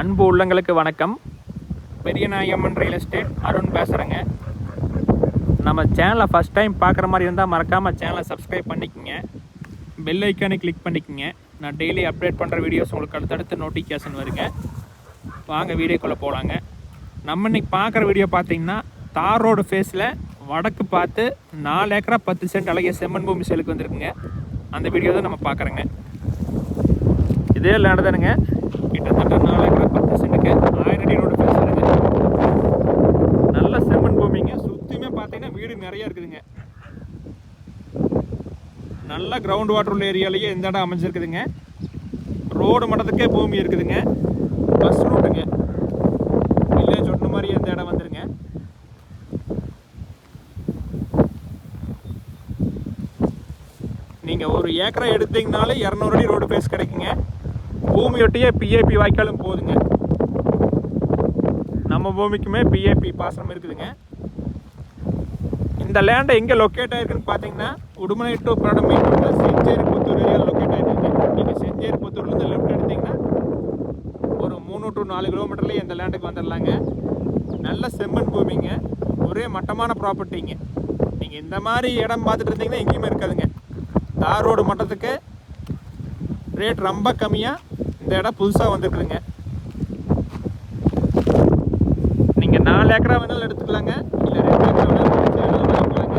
அன்பு உள்ளங்களுக்கு வணக்கம். பெரியநாயம்மன் ரியல் எஸ்டேட் அருண் பேசுகிறேங்க நம்ம சேனலை ஃபஸ்ட் டைம் பார்க்குற மாதிரி இருந்தால் மறக்காமல் சேனலை சப்ஸ்கிரைப் பண்ணிக்கோங்க. பெல் ஐக்கானை கிளிக் பண்ணிக்கோங்க. நான் டெய்லி அப்டேட் பண்ணுற வீடியோஸ் உங்களுக்கு அடுத்தடுத்து நோட்டிஃபிகேஷன் வருங்க. வாங்க வீடியோக்குள்ளே போகலாங்க நம்ம இன்னைக்கு பார்க்குற வீடியோ பார்த்தீங்கன்னா தார் ரோடு ஃபேஸில் வடக்கு பார்த்து நாலு ஏக்கரா பத்து சென்ட் அழகிய செம்மன் பூமி சேலுக்கு வந்திருக்குங்க. அந்த வீடியோ தான் நம்ம பார்க்குறோங்க. இதே லேண்ட் தானுங்க கிட்டத்தட்ட நாலு ஏக்கரா பத்து சென்ட்டுக்கு ஆயிரம் அடி ரோடு ஃபேஸ் வருங்க நல்ல செம்மண் பூமிங்க சுற்றியுமே பார்த்தீங்கன்னா வீடு நிறைய இருக்குதுங்க. நல்ல கிரவுண்ட் வாட்டர் உள்ள ஏரியாலேயே இந்த இடம் அமைஞ்சிருக்குதுங்க. ரோடு மட்டத்துக்கே பூமி இருக்குதுங்க. பஸ் ரூட்டுங்க வில்லேஜ் ஒன்று மாதிரி இந்த இடம் வந்துருங்க. நீங்கள் ஒரு ஏக்கரை எடுத்தீங்கனாலே இரநூறு அடி ரோடு பேஸ் கிடைக்குங்க. பூமியொட்டியே பிஏபி வாய்க்காலும் போதுங்க. நம்ம பூமிக்குமே பிஏபி பாசனம் இருக்குதுங்க. இந்த லேண்டை எங்கே லொக்கேட் ஆயிருக்குன்னு பார்த்தீங்கன்னா உடுமலை டு பிரடமை செஞ்சேரி புத்தூர் ஏரியாவில் லொக்கேட் ஆயிருக்குங்க நீங்கள் செஞ்சேரி புத்தூர்லேருந்து லெஃப்ட் எடுத்தீங்கன்னா ஒரு மூணு டு நாலு கிலோமீட்டர்லேயே இந்த லேண்டுக்கு வந்துடலாங்க நல்ல செம்மண் பூமிங்க. ஒரே மட்டமான ப்ராப்பர்ட்டிங்க நீங்கள் இந்த மாதிரி இடம் பார்த்துட்டு இருந்தீங்கன்னா எங்கேயுமே இருக்காதுங்க. தார் ரோடு மட்டத்துக்கு ரேட் ரொம்ப கம்மியாக இந்த இடம் புதுசாக வந்துருக்குதுங்க. நீங்கள் நாலு ஏக்கரா வேணாலும் எடுத்து இல்லை ரெண்டு ஏக்கரா வேணாலும் அஞ்சு வேணாலும் வாங்கிக்கலாங்க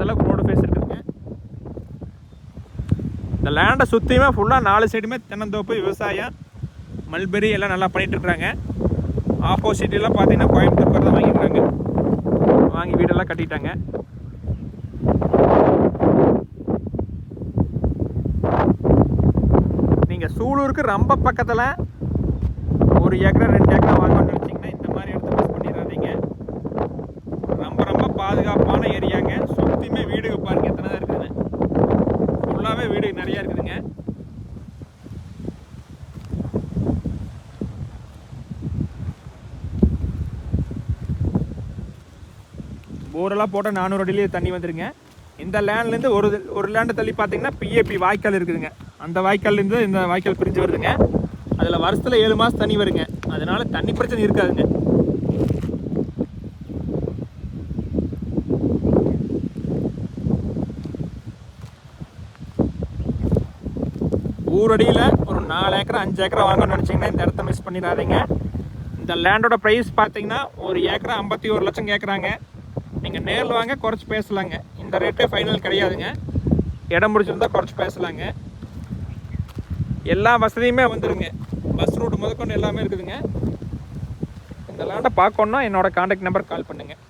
அந்தளவுக்கு ரோடு ஃபேஸ் இருக்குதுங்க இந்த லேண்டை சுற்றியுமே ஃபுல்லாக நாலு சைடுமே தென்னந்தோப்பு விவசாயம் மல்பெரி எல்லாம் நல்லா பண்ணிகிட்ருக்குறாங்க இருக்கிறாங்க பார்த்தீங்கன்னா கோயம்புத்தூர் தான் வாங்கிக்கிறாங்க வாங்கி வீடெல்லாம் கட்டிட்டாங்க. நீங்கள் சூலூருக்கு ரொம்ப பக்கத்தில் ஒரு ஏக்கரா ரெண்டு ஏக்கரா வாங்கணும்னு வச்சிங்கன்னா இந்த மாதிரி இடத்த மிஸ் பண்ணிடாதீங்க ரொம்ப ரொம்ப பாதுகாப்பான ஏரியாங்க சுற்றியுமே வீடுங்க பாருங்க எத்தனை தான் இருக்குதுன்னு ஃபுல்லாகவே வீடு நிறையா இருக்குதுங்க போரெல்லாம் போட்டால் நானூறு அடியிலேயே தண்ணி வந்துருங்க. இந்த லேண்ட்லேருந்து ஒரு ஒரு லேண்டு தள்ளி பார்த்தீங்கன்னா பிஏபி வாய்க்கால் இருக்குதுங்க. அந்த வாய்க்கால்லேருந்து இந்த வாய்க்கால் பிரிஞ்சு வருதுங்க. அதில் வருஷத்தில் ஏழு மாதம் தண்ணி வருங்க. அதனால் தண்ணி பிரச்சனை இருக்காதுங்க. ஊரடியில் ஒரு நாலு ஏக்கரா அஞ்சு ஏக்கரை வாங்கணும்னு நினச்சிங்கன்னா இந்த இடத்த மிஸ் பண்ணிடாதீங்க. இந்த லேண்டோட ப்ரைஸ் பார்த்தீங்கன்னா ஒரு ஏக்கரா ஐம்பத்தி ஒரு லட்சம் கேட்குறாங்க. நீங்கள் நேரில் வாங்க குறைச்சி பேசலாங்க. இந்த ரேட்டே ஃபைனல் கிடையாதுங்க. இடம் பிடிச்சிருந்தா குறைச்சி பேசலாங்க. எல்லா வசதியுமே வந்துடுங்க பஸ் ரூட் முதற்கொண்டு எல்லாமே இருக்குதுங்க. இந்த லேண்டை பார்க்கணுன்னா என்னோட காண்டாக்ட் நம்பர் கால் பண்ணுங்கள்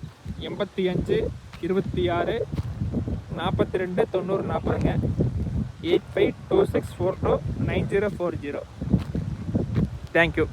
எண்பத்தி அஞ்சு இருபத்தி ஆறு நாற்பத்தி ரெண்டு தொண்ணூறு நாற்பதுங்க eight five two six four two nine zero four zero thank you